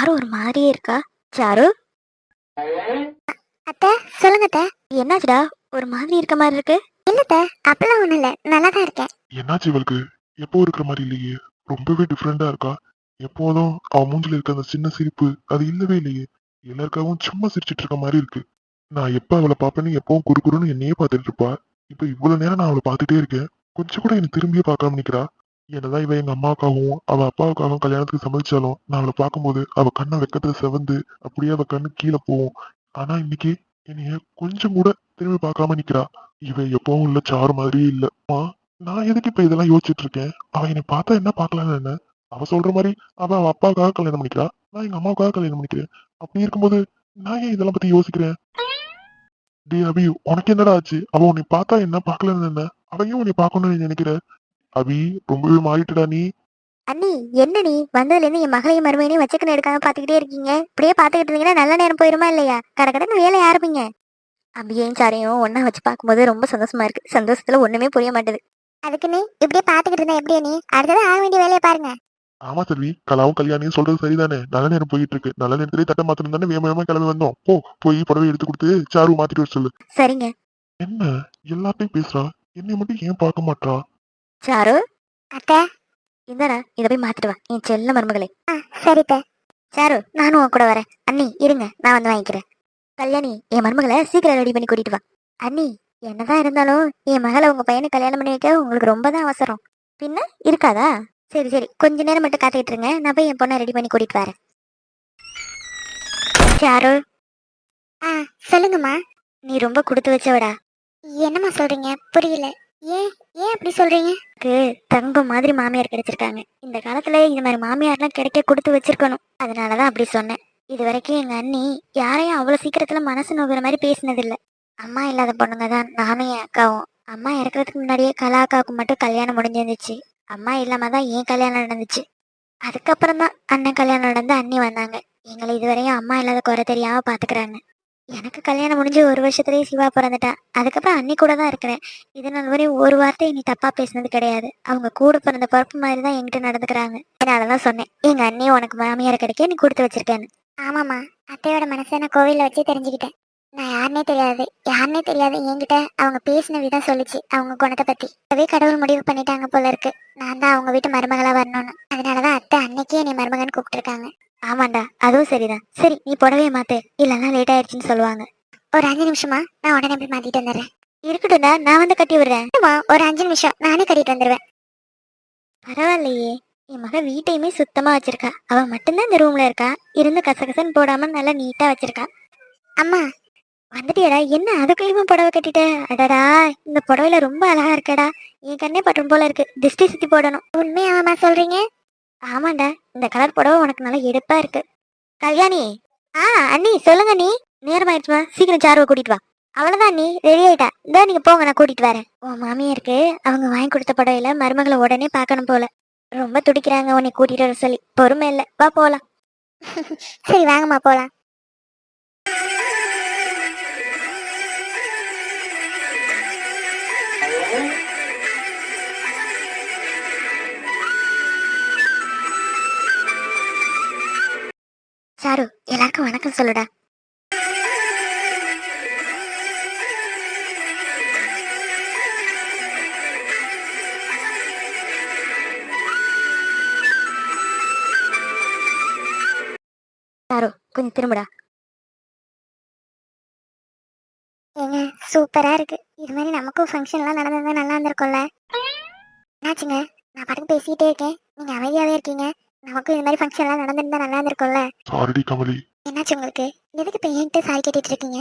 Sir ஒரு மாதிரியே இருக்கா? சாரு? அத்தை சொல்லுங்க அத்தை. என்னாச்சுடா? ஒரு மாதிரி இருக்க மாதிரி இருக்கு? இல்ல அத்தை அப்பெல்லாம் ஒண்ணும் இல்ல. நல்லா தான் இருக்கேன். என்னாச்சு இவளுக்கு? எப்போ இருக்கிற மாதிரி இல்லையே. ரொம்பவே டிஃப்ரெண்டா இருக்கா? எப்போதும் அவ மூஞ்சில இருக்க அந்த சின்ன சிரிப்பு அது இல்லவே இல்லையே. எல்லாருக்காகவும் சும்மா சிரிச்சிட்டு இருக்க மாதிரி இருக்கு. நான் எப்ப அவளை பாப்பேன்னு எப்பவும் குறுகுறுன்னு என்னையே பார்த்துட்டு இருப்பா. இப்ப இவ்வளவு நேரம் நான் அவளை பார்த்துட்டே இருக்கேன். கொஞ்சம் கூட என்ன திரும்பியே பார்க்காம நிக்கிறா. என்னதான் இவ எங்க அம்மாவுக்காகவும் அவ அப்பாவுக்காகவும் கல்யாணத்துக்கு சம்மதிச்சாலும் நான் அவளை பார்க்கும்போது அவ கண்ணை வெக்கத்துல செவந்து அப்படியே அவ கண்ணு கீழே போகும். ஆனா இன்னைக்கு என்னைய கொஞ்சம் கூட திரும்பி பார்க்காம நிக்கிறா. இவ எப்பவும் உள்ள சாறு மாதிரியே இல்ல. அம்மா, நான் எதுக்கு இப்ப இதெல்லாம் யோசிச்சுட்டு இருக்கேன்? அவ என்னை பார்த்தா என்ன பார்க்கலான்னு என்ன? அவ சொல்ற மாதிரி அவ அவ அப்பாவுக்காக கல்யாணம் பண்ணிக்கிறா. நான் எங்க அம்மாவுக்காக கல்யாணம் பண்ணிக்கிறேன். அப்படி இருக்கும்போது நான் ஏன் இதெல்லாம் பத்தி யோசிக்கிறேன்? டே அபி உனக்கு என்னடா ஆச்சு? அவ உன்னை பார்த்தா என்ன பார்க்கலன்னு என்ன? அவையும் உன்னை பார்க்கணும்னு நீ நினைக்கிற? அபி ரொம்பவே மாறிட்டுடா நீ. அண்ணி என்ன நீ? வந்ததுல இருந்து என் மகளையும் மருமையனையும் வச்சுக்கணும் எடுக்காம பாத்துக்கிட்டே இருக்கீங்க. இப்படியே பாத்துக்கிட்டு இருந்தீங்கன்னா நல்ல நேரம் போயிருமா இல்லையா? கடற்கடன்னு வேலையை ஆரம்பிங்க. அபியையும் சாரையும் ஒண்ணா வச்சு பார்க்கும்போது ரொம்ப சந்தோஷமா இருக்கு. சந்தோஷத்துல ஒண்ணுமே புரிய மாட்டேது. அதுக்கு நீ இப்படியே பாத்துக்கிட்டு இருந்தா எப்படியா நீ அடுத்தது ஆக வேண்டிய வேலையை பாருங்க. ஆமா செல்வி கலாவும் கல்யாணியும் சொல்றது சரிதானே? நல்ல நேரம் போயிட்டு இருக்கு. நல்ல நேரத்திலே தட்டை மாத்தணும் தானே? வேக வேகமா கிளம்பி வந்தோம். போ போய் புடவை எடுத்து கொடுத்து சாரு மாத்திட்டு வர சொல்லு. சரிங்க. என்ன? எல்லாத்தையும் பேசுறா? என்னை மட்டும் ஏன் பார்க்க மாட்றா? சாரு? அத்தை. இந்தாடா இதை போய் மாத்திட்டு வா என் செல்ல மருமகளே. ஆ சரி அத்தை. சாரு நானும் உன் கூட வரேன். அண்ணி இருங்க நான் வந்து வாங்கிக்கிறேன். கல்யாணி என் மருமகளை சீக்கிரம் ரெடி பண்ணி கூட்டிட்டு வா. அண்ணி என்னதான் இருந்தாலும் என் மகளை உங்க பையனை கல்யாணம் பண்ணி வைக்க உங்களுக்கு ரொம்ப தான் அவசரம். பின்ன இருக்காதா? சரி சரி கொஞ்ச நேரம் மட்டும் காத்துக்கிட்டு இருங்க. நான் போய் என் பொண்ணை ரெடி பண்ணி கூட்டிட்டு வரேன். சாரு? ஆ சொல்லுங்கம்மா. நீ ரொம்ப கொடுத்து வச்சவடா. என்னம்மா சொல்றீங்க? புரியல. ஏன் ஏன் அப்படி சொல்றீங்க? எனக்கு தங்கம் மாதிரி மாமியார் கிடைச்சிருக்காங்க. இந்த காலத்துல இந்த மாதிரி மாமியார்லாம் கிடைக்க கொடுத்து வச்சிருக்கணும். அதனாலதான் அப்படி சொன்னேன். இது வரைக்கும் எங்க அண்ணி யாரையும் அவ்வளவு சீக்கிரத்துல மனசு நோக்கிற மாதிரி பேசினதில்ல. அம்மா இல்லாத பொண்ணுங்க தான் நானும் என் அக்காவும். அம்மா இறக்குறதுக்கு முன்னாடியே கலா அக்காவுக்கு மட்டும் கல்யாணம் முடிஞ்சிருந்துச்சு. அம்மா இல்லாம தான் ஏன் கல்யாணம் நடந்துச்சு? அதுக்கப்புறம் தான் அண்ணன் கல்யாணம் நடந்து அண்ணி வந்தாங்க. எங்களை இதுவரையும் அம்மா இல்லாத குறை தெரியாம பாத்துக்கிறாங்க. எனக்கு கல்யாணம் முடிஞ்சு ஒரு வருஷத்துலேயே சிவா பிறந்துட்டா. அதுக்கப்புறம் அண்ணி கூட தான் இருக்கிறேன். இது நாள் வரை ஒரு வார்த்தை நீ தப்பா பேசினது கிடையாது. அவங்க கூட பிறந்த பிறப்பு மாதிரி தான் என்கிட்ட நடந்துக்கிறாங்க. அதனாலதான் சொன்னேன். எங்க அண்ணி உனக்கு மாமியார் கிடைக்க நீ கொடுத்து வச்சிருக்கேன்னு. ஆமாம்மா. அத்தையோட மனசை நான் கோவிலில் வச்சு தெரிஞ்சுக்கிட்டேன். நான் யாருனே தெரியாது. யாருனே தெரியாது. என்கிட்ட அவங்க பேசின விதம் சொல்லிச்சு. அவங்க குணத்தை பத்தி. அதே கடவுள் முடிவு பண்ணிட்டாங்க போல இருக்கு. நான் தான் அவங்க வீட்டு மருமகளா வரணும்னு. அதனாலதான் அத்தை அன்னைக்கே என்னை மருமகன் கூப்பிட்டுருக்காங்க. ஆமாண்டா அதுவும் சரிதான். சரி நீ புடவைய மாத்து. இல்லைன்னா லேட் ஆயிடுச்சுன்னு சொல்லுவாங்க. ஒரு அஞ்சு நிமிஷமா நான் உடனே போய் மாத்திட்டு வந்துடுறேன். இருக்கட்டும்டா நான் வந்து கட்டி விடுறேன். ஒரு அஞ்சு நிமிஷம் நானே கட்டிட்டு வந்துடுவேன். பரவாயில்லையே என் மக வீட்டையுமே சுத்தமா வச்சிருக்கா. அவ மட்டும்தான் இந்த ரூம்ல இருக்கா? இருந்து கசகசன்னு போடாம நல்லா நீட்டா வச்சிருக்கா. அம்மா. வந்துட்டியடா என்ன அதுக்குள்ளேயுமே புடவை கட்டிட்ட? அடடா இந்த புடவையில ரொம்ப அழகா இருக்கடா. என் கண்ணே பட்டும் போல இருக்கு. திஷ்டி சுத்தி போடணும். உண்மையாவாம்மா சொல்றீங்க? ஆமாண்டா இந்த கலர் புடவை உனக்கு நல்லா எடுப்பா இருக்கு. கல்யாணி ஆ அண்ணி சொல்லுங்க நீ நேரமாயிடுச்சுமா சீக்கிரம் சாருவை கூட்டிட்டு வா. அவ்வளவுதான் நீ ரெடி ஆயிட்டா. இதோ நீங்க போங்க நான் கூட்டிட்டு வரேன். உன் மாமியாருக்கு அவங்க வாங்கி கொடுத்த புடவையில மருமகளை உடனே பார்க்கணும் போல. ரொம்ப துடிக்கிறாங்க உன்னை கூட்டிட்டு வர சொல்லி. பொறுமை இல்லை. வா போலாம். சரி வாங்கம்மா போலாம். வணக்கம் சொல்லுடா. சாரு கொஞ்சம் திரும்புடா. ஏங்க சூப்பரா இருக்கு. இது மாதிரி நமக்கும் ஃபங்க்ஷன்லாம் நடந்ததா நல்லா இருந்திருக்கும்ல. என்னாச்சுங்க? நான் பாட்டுக்கு பேசிக்கிட்டே இருக்கேன். நீங்க அமைதியாவே இருக்கீங்க. நமக்கும் இது மாதிரி ஃபங்க்ஷன்லாம் நடந்திருந்தா நல்லா இருந்திருக்கும்ல. சாரிடி கமலி. என்னாச்சு உங்களுக்கு? எதுக்கு இப்போ என்கிட்ட சாரி கேட்டுட்டு இருக்கீங்க?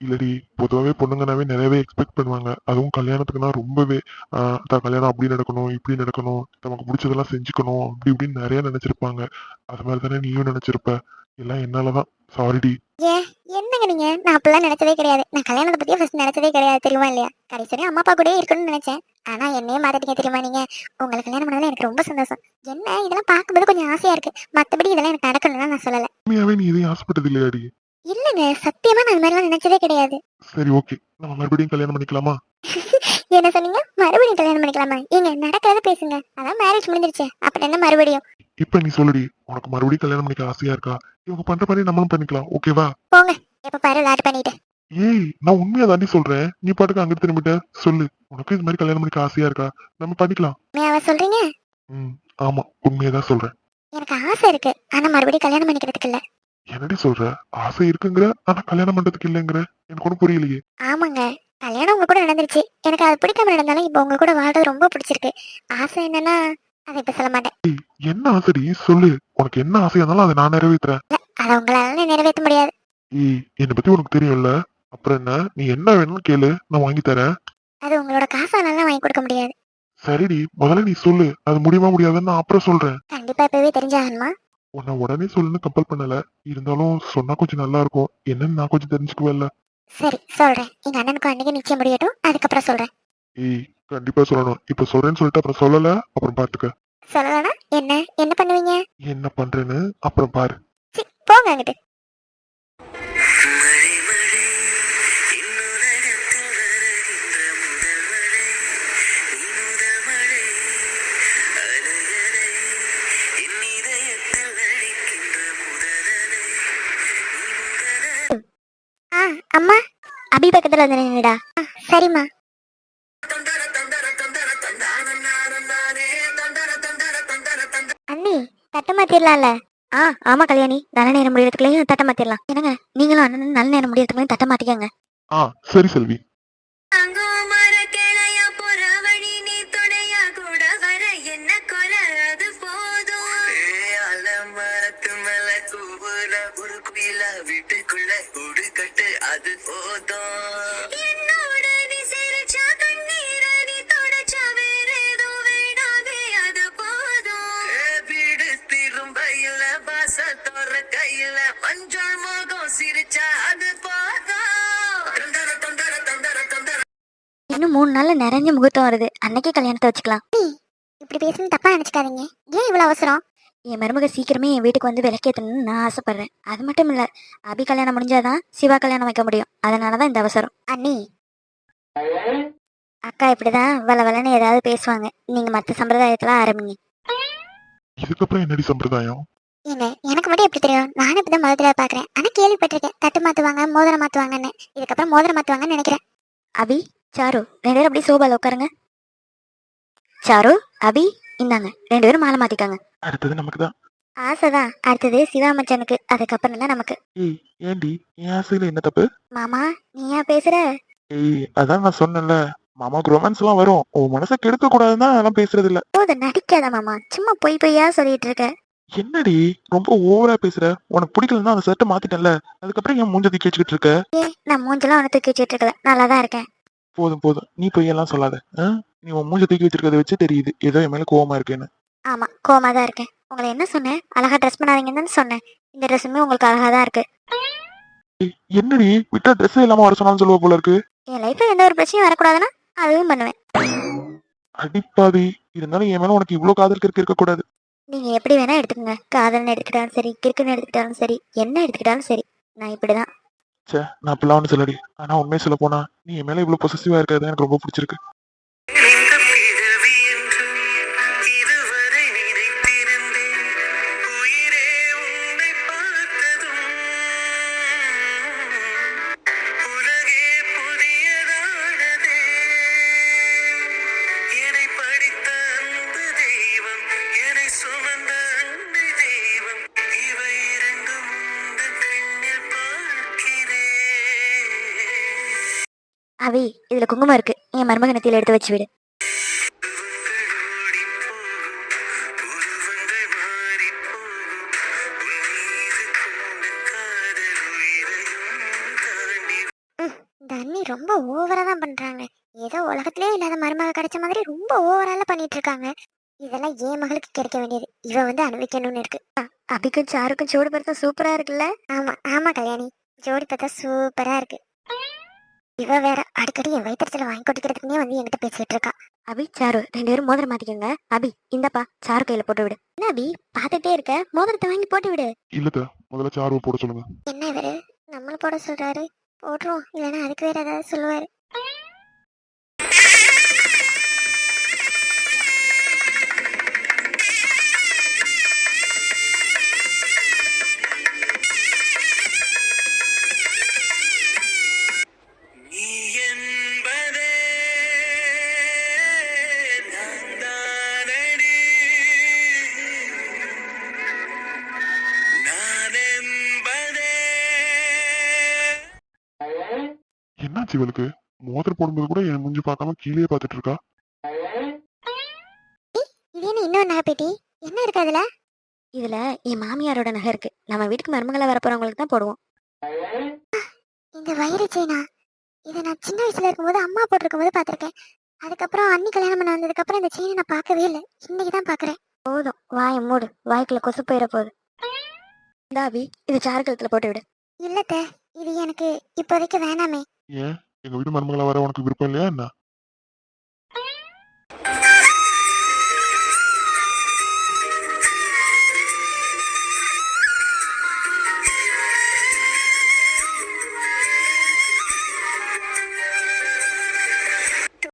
இல்லடி பொதுவாகவே பொண்ணுங்கனாவே நிறையவே எக்ஸ்பெக்ட் பண்ணுவாங்க. அதுவும் கல்யாணத்துக்குன்னா ரொம்பவே ஆஹ் தான் கல்யாணம் அப்படி நடக்கணும் இப்படி நடக்கணும் நமக்கு பிடிச்சதெல்லாம் செஞ்சுக்கணும் அப்படி இப்படின்னு நிறைய நினைச்சிருப்பாங்க. அது மாதிரி தானே நீயும் நினைச்சிருப்ப. எல்லாம் என்னாலதான். சாரிடி ஏன்? என்னங்க நீங்க? நான் அப்பெல்லாம் நினைச்சதே கிடையாது. நான் கல்யாணத்தை பத்தியே ஃபர்ஸ்ட் நினைச்சதே கிடையாது தெரியுமா இல்லையா? கடைசி அம்மா அப்பா கூடயே இருக்கணும்னு நினைச்சேன். ஆனா என்னையே மாத்திட்டீங்க தெரியுமா நீங்க? உங்களை கல்யாணம் பண்ணதுல எனக்கு ரொம்ப சந்தோஷம். என்ன? இதெல்லாம் பார்க்கும்போது கொஞ்சம் ஆசையா இருக்கு. மத்தபடி இதெல்லாம் எனக்கு நடக்கணும்னு நான் சொல்லல. உண்மையாவே நீ இதையும் ஆசைப்பட்டது இல்லையாடி இல்லங்க. சத்தியமா நான் இது மாதிரிலாம் நினைச்சதே கிடையாது. சரி ஓகே நம்ம மறுபடியும் கல்யாணம் பண்ணிக்கலாமா? என்ன சொன்னீங்க? மறுபடியும் கல்யாணம் பண்ணிக்கலாமா? ஏங்க நடக்கிறத பேசுங்க. அதான் மேரேஜ் முடிஞ்சிருச்சு. அப்புறம் என்ன மறுபடியும்? இப்ப நீ சொல்லுடி உனக்கு மறுபடியும் கல்யாணம் பண்ணிக்க ஆசையா இருக்கா? இவங்க பண்ற மாதிரி நம்மளும் பண்ணிக்கலாம் ஓகேவா போங்க எப்ப பாரு விளையாட்டு பண்ணிட்டு. ஏய் நான் உண்மையா தாண்டி சொல்றேன். நீ பாட்டுக்கு அங்கிட்டு திரும்பிட்ட சொல்லு உனக்கு இது மாதிரி கல்யாணம் பண்ணிக்க ஆசையா இருக்கா? நம்ம பண்ணிக்கலாம். உண்மையாவா சொல்றீங்க? ம் ஆமா உண்மையதான் சொல்றேன். எனக்கு ஆசை இருக்கு ஆனா மறுபடியும் கல்யாணம் பண்ணிக்கிறதுக்கு இல்ல. என்னடி சொல்ற? ஆசை இருக்குங்கிற ஆனா கல்யாணம் பண்றதுக்கு இல்லைங்கிற? எனக்கு ஒன்றும் புரியலையே. ஆமாங்க கல்யாணம் உங்க கூட நடந்துருச்சு. எனக்கு அது பிடிக்காம நடந்தாலும் இப்போ உங்க கூட வாழ்றது ரொம்ப பிடிச்சிருக்கு. ஆசை என்னன்னா அதை இப்ப சொல்ல மாட்டேன். என்ன ஆசைடி? சொல்லு. உனக்கு என்ன ஆசையா இருந்தாலும் அதை நான் நிறைவேற்றுறேன் அதை உங்களால நிறைவேற்ற முடியாது. ஏய் என்னை பத்தி உனக்கு தெரியும்ல? அப்புறம் என்ன? நீ என்ன வேணும்னு கேளு. நான் வாங்கி தரேன். அது உங்களோட காசாலலாம் வாங்கி கொடுக்க முடியாது. சரிடி. முதல்ல நீ சொல்லு. அது முடியுமா முடியாதுன்னு நான் அப்புறம் சொல்றேன். கண்டிப்பா இப்பவே தெரிஞ்சாகணுமா? உன்னை உடனே சொல்லுன்னு கம்பல் பண்ணல. இருந்தாலும் சொன்னா கொஞ்சம் நல்லா இருக்கும். என்னன்னு நான் கொஞ்சம் தெரிஞ்சுக்குவேன்ல. சரி சொல்றேன். எங்க அண்ணனுக்கும் அன்னைக்கு நிச்சயம் முடியட்டும். அதுக்கப்புறம் சொல்றேன். ஏய் கண்டிப்பா சொல்லணும். இப்ப சொல்றேன்னு சொல்லிட்டு அப்புறம் சொல்லல அப்புறம் பாத்துக்க. சொல்லலனா என்ன? என்ன பண்ணுவீங்க? என்ன பண்றேன்னு அப்புறம் பாரு. சி, போங்க அங்கிட்டு. அம்மா அபி பக்கத்துல வந்து நின்னுடா சரிம்மா. தட்டை மாத்திரலாம்ல ஆ ஆமா கல்யாணி. நல்ல நேரம் முடியறதுக்குள்ளேயும் தட்டை மாத்திரலாம் என்னங்க நீங்களும் அண்ணன் நல்ல நேரம் முடியறதுக்குள்ளேயும் தட்டை மாத்திக்கங்க ஆ சரி செல்வி. இன்னும் மூணு நாள்ல நிறைஞ்ச முகூர்த்தம் வருது. அன்னைக்கே கல்யாணத்தை வச்சுக்கலாம். இப்படி பேசணும் தப்பா நினைச்சுக்காதீங்க. ஏன் இவ்வளவு அவசரம்? என் மருமக சீக்கிரமே என் வீட்டுக்கு வந்து விளக்கேற்றணும்னு நான் ஆசைப்படுறேன். அது மட்டும் இல்ல அபி கல்யாணம் முடிஞ்சாதான் சிவா கல்யாணம் வைக்க முடியும். அதனாலதான் இந்த அவசரம். அண்ணி. அக்கா இப்படிதான் வள வளன்னு ஏதாவது பேசுவாங்க. நீங்க மத்த சம்பிரதாயத்தெல்லாம் ஆரம்பிங்க. இதுக்கப்புறம் என்னடி சம்பிரதாயம்? ஏங்க எனக்கு மட்டும் எப்படி தெரியும்? நானும் இப்பதான் முதல் தடவை பாக்குறேன். ஆனா கேள்விப்பட்டிருக்கேன். தட்டு மாத்துவாங்க மோதிரம் மாத்துவாங்கன்னு. இதுக்கப்புறம் மோதிரம் மாத்துவாங்கன்னு நினைக்கிறேன். அபி சாரு ரெண்டு பேரும் அப்படியே சோபால உட்காருங்க. சாரு அபி இந்தாங்க. ரெண்டு பேரும் மாலை மாத்திக்காங்க. அடுத்தது நமக்கு தான் ஆசைதான். அடுத்தது சிவா மச்சனுக்கு. அதுக்கப்புறம் தான் நமக்கு. ஏய் ஏண்டி? என் ஆசையில என்ன தப்பு? மாமா நீ ஏன் பேசுற? ஏய் அதான் நான் சொன்னேன்ல. மாமாக்கு ரொமான்ஸ் எல்லாம் வரும். உன் மனசை கெடுக்க கூடாதுன்னு அதெல்லாம் பேசுறது இல்ல. போத நடிக்காத மாமா. சும்மா பொய் பொய்யா சொல்லிட்டு இருக்க. என்னடி? ரொம்ப ஓவரா பேசுற. உனக்கு பிடிக்கலன்னா அந்த சட்டை மாத்திட்டேன்ல. அதுக்கப்புறம் என் மூஞ்ச தூக்கி வச்சுக்கிட்டு இருக்க? நான் மூஞ்செல்லாம் உனக்கு தூக்கி வச்சிட்டு இருக்கல. நல்லா தான் இருக்கேன். போதும் போதும். நீ பொய்யெல்லாம் சொல்லாத? நீ உன் மூஞ்ச தூக்கி வச்சிருக்கத வச்சு தெரியுது. ஏதோ என் மேல கோவமா இருக்கேன்னு. ஆமா கோமா தான் இருக்கேன். உங்களை என்ன சொன்னேன்? அழகா ட்ரெஸ் பண்ணாதீங்கன்னு சொன்னேன். இந்த ட்ரெஸ்ஸுமே உங்களுக்கு அழகா தான் இருக்கு. என்னடி? விட்டா ட்ரெஸ் இல்லாம வர சொன்னாலும் சொல்லுவ போல இருக்கு. என் லைஃப்ல எந்த ஒரு பிரச்சனையும் வரக்கூடாதுன்னா அதுவும் பண்ணுவேன். அடிப்பாவி. இருந்தாலும் என் மேல உனக்கு இவ்வளவு காதல் இருக்க இருக்க கூடாது. நீங்க எப்படி வேணா எடுத்துக்கங்க. காதல்னு எடுத்துக்கிட்டாலும் சரி கிறுக்குன்னு எடுத்துக்கிட்டாலும் சரி என்ன எடுத்துக்கிட்டாலும் சரி நான் இப்படிதான். ச்சே நான் அப்படிலாம் ஒன்றும் சொல்லடி ஆனால் உண்மையை சொல்ல போனா நீ என் மேலே இவ்வளோ பொசசிவாக இருக்கிறது எனக்கு ரொம்ப பிடிச்சிருக்கு. அவி இதுல குங்குமம் இருக்கு. என் மருமகனத்தில் எடுத்து வச்சு விடு. இந்த அண்ணி ரொம்ப ஓவரா தான் பண்றாங்க. ஏதோ உலகத்திலே இல்லாத மருமக கிடைச்ச மாதிரி ரொம்ப ஓவரால பண்ணிட்டு இருக்காங்க. இதெல்லாம் என் மகளுக்கு கிடைக்க வேண்டியது. இவ வந்து அனுபவிக்கணும்னு இருக்கு. அபிக்கும் சாருக்கும் சூடு படுத்த சூப்பரா இருக்குல்ல? ஆமா ஆமா கல்யாணி. ஜோடி பார்த்தா சூப்பரா இருக்கு. இவ வேற அடிக்கடி என் வயிற்றுல வாங்கி கொட்டிக்கிறதுக்குனே வந்து என்கிட்ட பேசிட்டு இருக்கா. அபி சாரு ரெண்டு பேரும் மோதிரம் மாத்திக்கோங்க. அபி இந்தப்பா சாரு கையில போட்டு விடு. என்ன அபி? பார்த்துட்டே இருக்க. மோதிரத்தை வாங்கி போட்டு விடு. இல்லத்த முதல்ல சார்வை போட சொல்லுங்க. என்ன இவரு? நம்மள போட சொல்றாரு. போடுறோம் இல்லைன்னா அதுக்கு வேற ஏதாவது சொல்லுவாரு. என்னாச்சு இவளுக்கு? மோதிரம் போடும்போது கூட என் மூஞ்சி பார்க்காம கீழே பார்த்துட்டு இருக்கா? இது என்ன இன்னொரு என்ன இருக்கு அதுல? இதுல என் மாமியாரோட நகை இருக்கு. நம்ம வீட்டுக்கு மருமகளா வரப்போறவங்களுக்கு தான் போடுவோம். இந்த வயிறு செயினா? இதை நான் சின்ன வயசுல இருக்கும்போது அம்மா போட்டிருக்கும் போது பார்த்திருக்கேன். அதுக்கப்புறம் அண்ணி கல்யாணம் பண்ண வந்ததுக்கு அப்புறம் இந்த செயினை நான் பார்க்கவே இல்லை. இன்னைக்கு தான் பார்க்கறேன். போதும். வாயை மூடு. வாய்க்குள்ள கொசு போயிட போகுது. தாபி இது சாரு கழுத்துல போட்டு விடு. இல்லத்த இது எனக்கு இப்போதைக்கு வேணாமே. ஏன்? எங்க வீட்டு மருமகளை வர உனக்கு விருப்பம் இல்லையா என்ன?